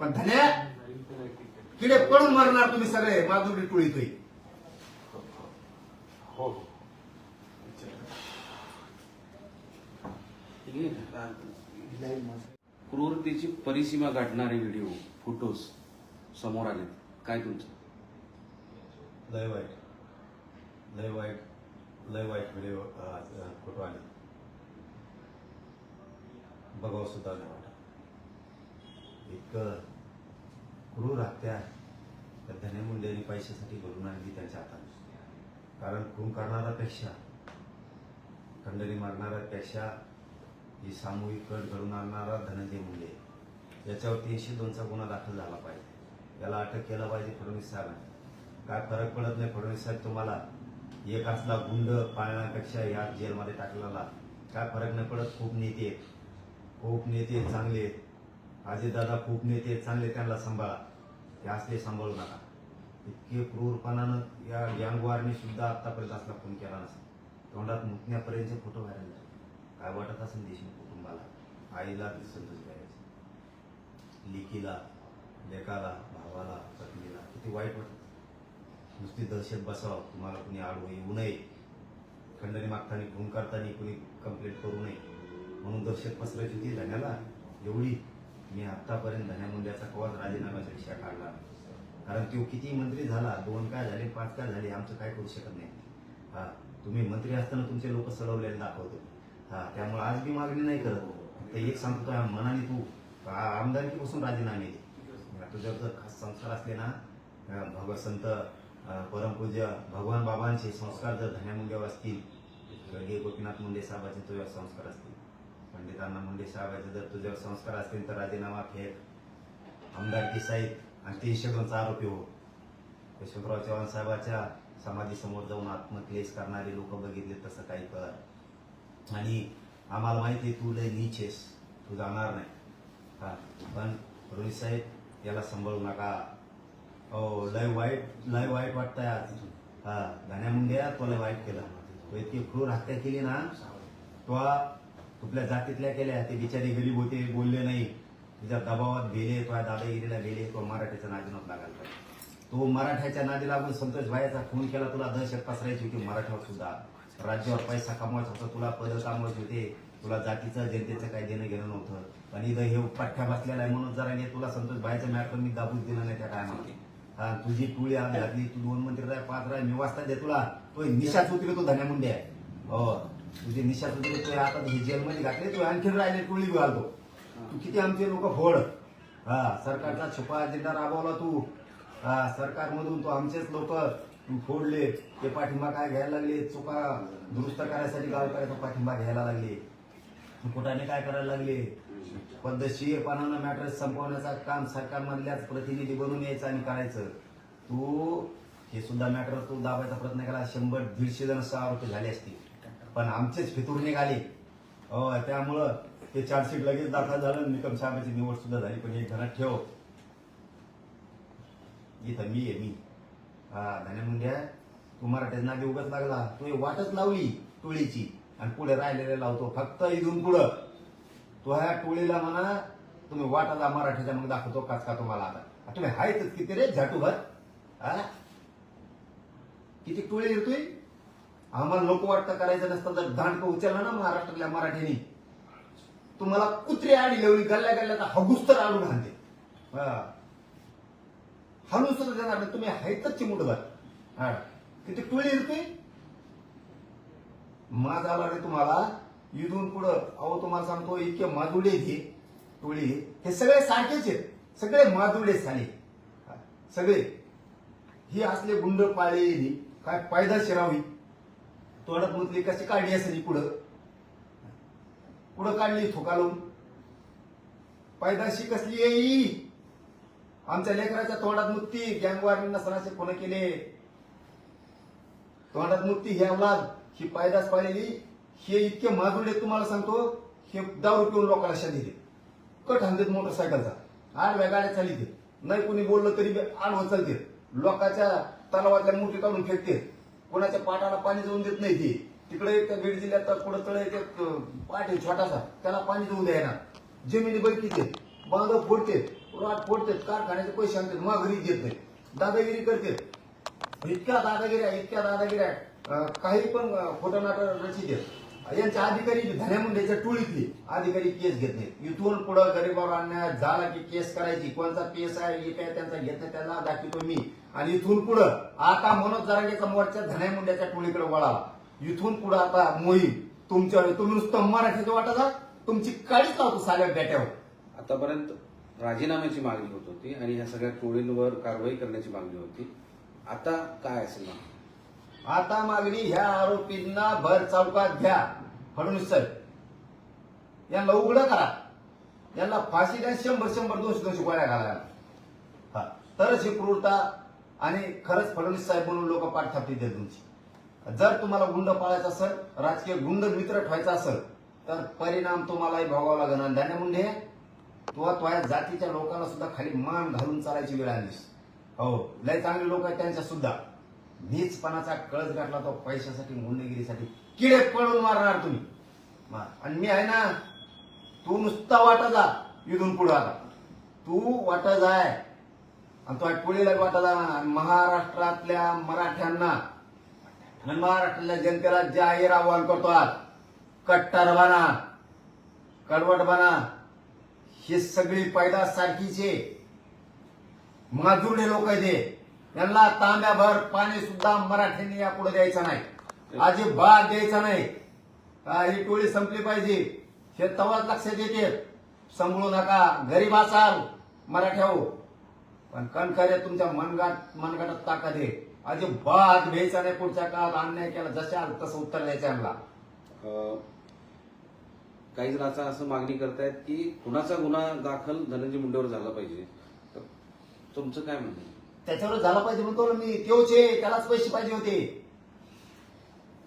पण धन्या किडे पडून मरणार तुम्ही सगळे माधुरी टोळी तुम्ही हो. क्रूरतेची परिसीमा गाठणारे व्हिडिओ फोटोज समोर आले काय तुमचं? लय वाईट. लय वाईट लय वाईट व्हिडिओ फोटो आले बघावं सुद्धा एक इतकं क्रूर हत्या त्या मुंडे मुंडेंनी पैशासाठी घडून आणली त्यांच्या हातात कारण खून करणाऱ्यापेक्षा खंडणी मारणाऱ्यापेक्षा ही सामूहिक कट घडून आणणारा धनंजय मुंडे याच्यावर तीनशे दोनचा गुन्हा दाखल झाला पाहिजे. याला अटक केलं पाहिजे फडणवीस साहेबांनी. काय फरक पडत नाही फडणवीस साहेब तुम्हाला एक असला गुंड पाळण्यापेक्षा या जेलमध्ये टाकलेला. काय फरक नाही पडत खूप नेते आहेत. खूप नेते चांगले आहेत. दादा खूप नेते चांगले त्यांना सांभाळा. हे असले सांभाळू नका. इतके क्रूरपणानं या गँगवारने सुद्धा आतापर्यंत असला फोन केला नसेल. तोंडात मुकण्यापर्यंतचे फोटो व्हायरल झाले काय वाटत असेल देशमुख कुटुंबाला? आईला संतोष द्यायचे. लिकीला लेकाला भावाला पत्नीला किती वाईट वाटत. नुसती दहशत बसावं. तुम्हाला कुणी आडवं येऊ नये. खंडणी मागताना खून करताना कुणी कंप्लेंट करू नये. म्हणून दहशत पसरायची होती धन्याला. एवढी मी आतापर्यंत धन्या मुंड्याचा कवाच राजीनाम्याचा काढला कारण तो किती मंत्री झाला दोन काय झाले पाच काय झाले आमचं काय करू शकत नाही. हा तुम्ही मंत्री असताना तुमचे लोक सडवलेले दाखवतो. हा त्यामुळे आज मी मागणी नाही करत. ते एक सांगतो मनाने तू आमदारकीपासून राजीनामे तुझ्या तुझ्यावर जर खास संस्कार असले ना अं, भगव संत परमपूज्य भगवान बाबांचे संस्कार जर धन्या मुंड्यावर असतील स्वर्गीय गोपीनाथ मुंडे साहेबांचे तुझ्यावर संस्कार असतील. पंडितांना मुंडे साहेबांचे जर तुझ्यावर संस्कार असतील तर राजीनामा खेळ आमदारकी साहित आणि तीनशे दोनचा आरोपी हो. यशवंतराव चव्हाण साहेबाच्या समाधीसमोर जाऊन आत्मक्लेश करणारे लोक बघितले तसं काही कर आणि आम्हाला माहिती आहे तू लय नीच तू जाणार नाही. हा पण रोहित साहेब याला सांभाळू नका. हो लय वाईट लय वाईट वाटतंय आज. हा गाण्या मुंड्या तो लय वाईट केलं. तो इतकी क्रूर हत्या केली ना तो कुठल्या जातीतल्या केल्या ते बिचारे गरीब होते बोलले नाही. तुझ्या दबावात गेले तो दादागिरीला गेले तो मराठीच्या नादीनात लागायला तो मराठ्याच्या नादी लागून संतोष भाईचा खून केला तुला दहशत पसरायची होती मराठ्यावर सुद्धा. राज्यावर पैसा कमवायचा होता तुला पद कामवायचे होते. तुला जातीचं जनतेचं काही देणं घेणं नव्हतं. पण इथं हे पठ्ठ्या बसलेला आहे म्हणून जरा तुला संतोष भाईचं मॅटर मी दाबून दिलं नाही त्या टायमाला हा तुझी टोळी आली घातली तू दोन मंत्री राय पाच राय मी वाजता दे तुला. तो निशाच उतरे तो धन्या मुंडे. आहे हो. तुझी निशा उतरे तो आता हे जेलमध्ये घातले तू आणखीन राहिले टोळी घालतो. तू किती आमचे लोक फोड. हा सरकारचा छुपा अजेंडा राबवला तू. हा सरकारमधून तो आमचेच लोक तू फोडले. ते पाठिंबा काय घ्यायला लागले? चुका दुरुस्त करायसाठी गावकऱ्याचा पाठिंबा घ्यायला लागले. कुठाने काय करायला लागले? पद्धतशीरपणानं मॅटर संपवण्याचा काम सरकारमधल्याच प्रतिनिधी बनून यायचं आणि करायचं. तू हे सुद्धा मॅटर तू दाबायचा प्रयत्न केला. शंभर दीडशे जण सहा रुपये झाले असतील. पण आमचेच फितूर निघाले. हो त्यामुळं ते चार्जशीट लगेच दाखल झालं निकम साहेबांची निवड सुद्धा झाली. पण एक घरात ठेव. इथं मी आहे मी. हा धन्या मुंड्या तू मराठ्यात नागे उगाच लागला. तू वाटच लावली टोळीची आणि पुढे राहिलेले लावतो. फक्त इथून पुढं. तो ह्या टोळीला म्हणा तुम्ही वाटाला मराठीच्या मग दाखवतो काच का तुम्हाला आता. तुम्ही हायच किती रे झाटू भर किती टोळी येतोय आम्हाला लोक वाटतं करायचं नसतं तर दांडक उचलला ना महाराष्ट्रातल्या मराठीने. तुम्हाला कुत्रे आडी लावली गल्ल्या गल्ल्या हगुस तर आणून घालते हा. सुद्धा देणार नाही तुम्ही हायतच चिमुटभर. हा. किती टोळी येतोय माझा आला रे तुम्हाला. इथून पुढं अहो तुम्हाला सांगतो इतके माजुडे हे. टोळी हे सगळे सारखेच आहेत. सगळे माजुडे झाले सगळे. ही असले गुंड पाळे काय पायदा शिरावी तोंडात मुतली कशी काढली असेल पुढं? पुढं काढली थोकालून. पायदाशी कसली येई आमच्या लेकराच्या तोंडात मुक्ती गँगवारींना सणाचे फोन केले. तोंडात मुक्ती ही अवलाद ही पायदास पाहिलेली हे इतके माजुडे तुम्हाला सांगतो हे दारू पिऊन लोकांना शा दिले कट हाणतात मोटरसायकलचा आडव्या गाड्या चालित नाही कोणी बोललं तरी आडवं चालते. लोकांच्या तलावातल्या मुठी काढून फेकते. कोणाच्या पाटाला पाणी जाऊन देत नाही ते. तिकडे एक बीड जिल्ह्यात पुढे तळ एक पाठ आहे छोटासा. त्याला पाणी जाऊन द्यायना जमिनी बळकीचे बांध फोडते राट फोडतात कारखान्याचे पैसे आणतात मग घेत नाही. दादागिरी करतात इतक्या दादागिऱ्या इतक्या दादागिऱ्या काही पण खोटं नाटक रचित यांच्या अधिकारी धन्या मुंडेच्या टोळीतली अधिकारी केस घेत नाही इथून पुढं गरीबावर आणण्यात झाला की केस करायची कोणता केस आहे हे काय त्यांचा घेत नाही त्यांना दाखवतो मी. आणि इथून पुढं आता मनोज जरांगेचा मोर्चा धन्या मुंड्याच्या टोळीकडे वळाला इथून पुढं आता मोहीम तुमच्या तुम्ही नुसतं मराठीचं वाटत तुमची काळीच लावतो साऱ्या बेट्यावर. आतापर्यंत राजीनाम्याची मागणी होत होती आणि ह्या सगळ्या टोळींवर कारवाई करण्याची मागणी होती. आता काय असेल आता मागणी ह्या आरोपींना भर चौकात घ्या. फडणवीस साहेब यांना उघडं करा. यांना फाशी द्या शंभर शंभर दोनशे दोनशे गोळ्या घालायला. हा तरच ही क्रूरता आणि खरंच फडणवीस साहेब म्हणून लोक पाठ देत तुमची. जर तुम्हाला गुंड पाळायचा असेल राजकीय गुंड मित्र ठेवायचा असेल तर परिणाम तुम्हालाही भोगावा लागेल. आणि धान्य मुंडे तुला तुझ्या जातीच्या लोकांना सुद्धा खाली मान घालून चालायची वेळ आलीस हो लय चांगले लोक आहेत त्यांच्या सुद्धा. नीचपणाचा कळस गाठला तो पैशासाठी गुंडगिरीसाठी किडे पळून मारणार तुम्ही. मार. आणि मी आहे ना तू नुसता वाटा जा इथून पुढे आता. तू वाटा जाय. आणि तो पुढीला वाटा जा महाराष्ट्रातल्या मराठ्यांना आणि महाराष्ट्रातल्या जनतेला जाहीर आवाहन करतो आज. कट्टर बना कडवट बना ही सगळी पैदास सारखीचे माजुरडे लोक आहे त्यांना तांब्याभर पाणी सुद्धा मराठ्यांनी यापुढे द्यायचं नाही. अजिबात द्यायचा नाही. ही टोळी संपली पाहिजे. हे तवाच लक्षात येते. सांभाळू नका. गरीब असाल मराठ्याहो पण कणखरे तुमच्या मनगाट मनगटात ताकद आहे. अजिबात घ्यायचा नाही पुढच्या काळात अन्याय केला जशाल तसं उत्तर द्यायचं यांना काही जण आता असं मागणी करतायत की कुणाचा गुन्हा दाखल धनंजय मुंडेवर झाला पाहिजे. तर तुमचं काय म्हणणं? त्याच्यावर झाला पाहिजे म्हणतो मी. तेवच आहे त्यालाच पैसे पाहिजे होते.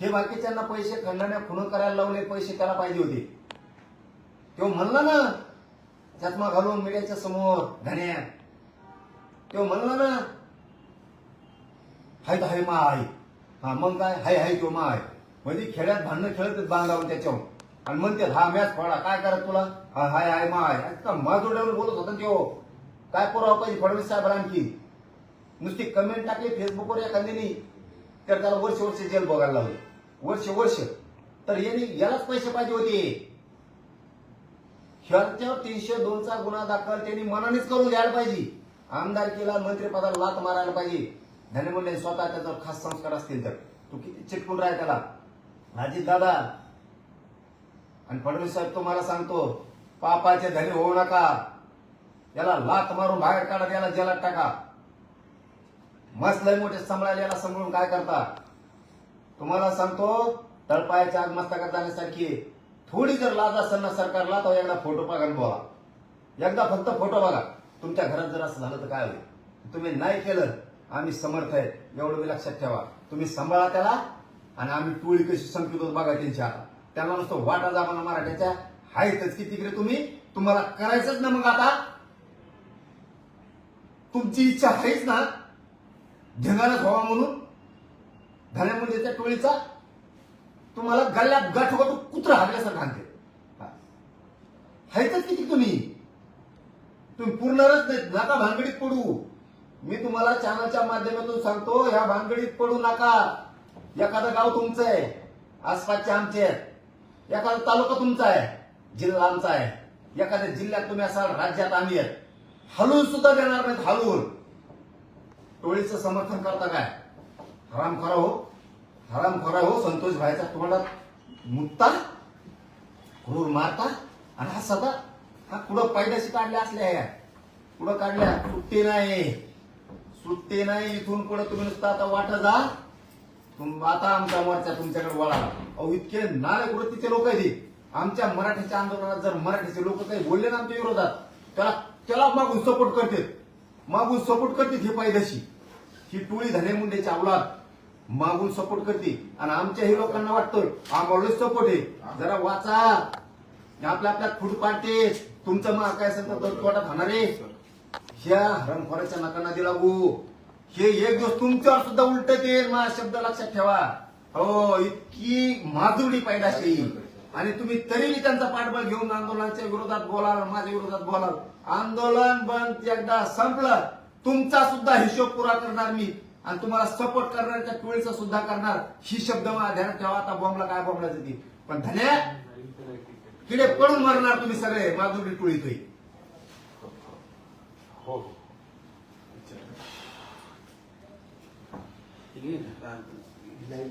हे बाकीच्यांना पैसे खंडण्या खुण करायला लावले पैसे त्याला पाहिजे होते. तो म्हणला ना चष्मा घालून मीडियाच्या समोर धन्या. तो म्हणला ना हाय तर हाय मा आहे हा मग काय? हाय हाय तो मा आहे म्हणजे खेड्यात भांडणं खेळत बांधावून त्याच्यावर. आणि म्हणते हा मॅच फळा काय करत तुला? हा हाय हाय मा आहे आता माझोड्यावर बोलत होता ना त्यो काय पुरावा पाहिजे हो, फडणवीस साहेब आणखी? नुसती कमेंट टाकली फेसबुकवर एखाद्याने तर त्याला वर्ष वर्ष जेल बघायला लागलं वर्ष वर्ष. तर यांनी यालाच पैसे पाहिजे होते. ह्याच्यावर तीनशे दोनचा गुन्हा दाखल त्यांनी मनानेच करून घ्यायला पाहिजे. आमदारकीला मंत्रिपदाला लात मारायला पाहिजे. धनमुंडे स्वतः त्याच्यावर खास संस्कार असतील तर. तू किती चिटकून राह त्याला. अजित दादा. आणि फडणवीस साहेब तुम्हाला सांगतो पापाचे धनी होऊ नका. याला लात मारून बाहेर काढा याला जेलात टाका. मस्त लय मोठे सांभाळायला याला सांभाळून काय करता? तुम्हाला सांगतो तळपायाच्या आग मस्तकात जाण्यासारखी थोडी जर लाज असेल ना सरकारला तर एकदा फोटो बघा बोला. एकदा फक्त फोटो बघा. तुमच्या घरात जर असं झालं तर काय होईल? तुम्ही नाही केलं आम्ही समर्थ आहे एवढं मी लक्षात ठेवा. तुम्ही सांभाळा त्याला आणि आम्ही टोळी कशी संपित होत बघा त्यांच्या. आता त्यांना नुसतं वाटा जामाना मराठ्याच्या. आहेतच की तिकडे तुम्ही? तुम्हाला करायचंच ना मग आता. तुमची इच्छा आहेच ना? ढेंगारच व्हावा म्हणून. म्हणजे त्या टोळीचा. तुम्हाला गल्ल्यात गाठ होतो कुत्र हागल्यासारखं आणते हायतच किती तुम्ही? तुम्ही पूर्णच नाहीत. नका भानगडीत पडू. मी तुम्हाला चॅनलच्या माध्यमातून सांगतो ह्या भानगडीत पडू नका. एखादं गाव तुमचं आहे आसपासचे आमचे आहेत. एखादा तालुका तुमचा आहे जिल्हा आमचा आहे. एखाद्या जिल्ह्यात तुम्ही असाल राज्यात आम्ही आहेत. हलवून सुद्धा देणार नाहीत हलवून टोळीचं समर्थन करता काय? हराम खरा हो. हराम खरा हो संतोष भाईचा तुम्हाला मुत्ता क्रूर मारता आणि हा सदा हा कुठं पैदाशी काढल्या असल्या? कुठं काढल्या? सुट्टी नाही. सुट्टी नाही. इथून पुढे तुम्ही नुसतं आता वाट जा. तुम आता आमचा मोर्चा तुमच्याकडे वळा. अहो इतके नारे तिचे लोक आहेत आमच्या मराठीच्या आंदोलनात जर मराठीचे लोक काही बोलले ना आमच्या विरोधात त्याला त्याला मागून सपोर्ट करतात मागून सपोर्ट करते हे पायदशी ही टोळी धने मुंडेच्या अवलाद. मागून सपोर्ट करते. आणि आमच्या हे लोकांना वाटतं आम्हाला सपोर्ट आहे. जरा वाचा. आपल्या आपल्या फूट तुमचं मग काय असेल तर तोटात होणार आहे. ह्या हरणखोराच्या नकांना दिला गु हे एक दिवस तुमच्यावर सुद्धा उलट येईल माझा शब्द लक्षात ठेवा. हो इतकी माजुरडी पाहिजे आणि तुम्ही तरीही त्यांचा पाठबळ घेऊन आंदोलनाच्या विरोधात बोलाल माझ्या विरोधात बोलाल. आंदोलन बंद एकदा संपलं. तुमचा सुद्धा हिशोब पुरा करणार मी. आणि तुम्हाला सपोर्ट करणाऱ्या टोळीचा सुद्धा करणार. ही शब्द मला ध्यानात ठेवा. आता बॉम्बला काय बॉम्बलाचं ती पण धन्या किडे पडून मरणार तुम्ही सगळे. माधुरी टोळीत होईल हो आहे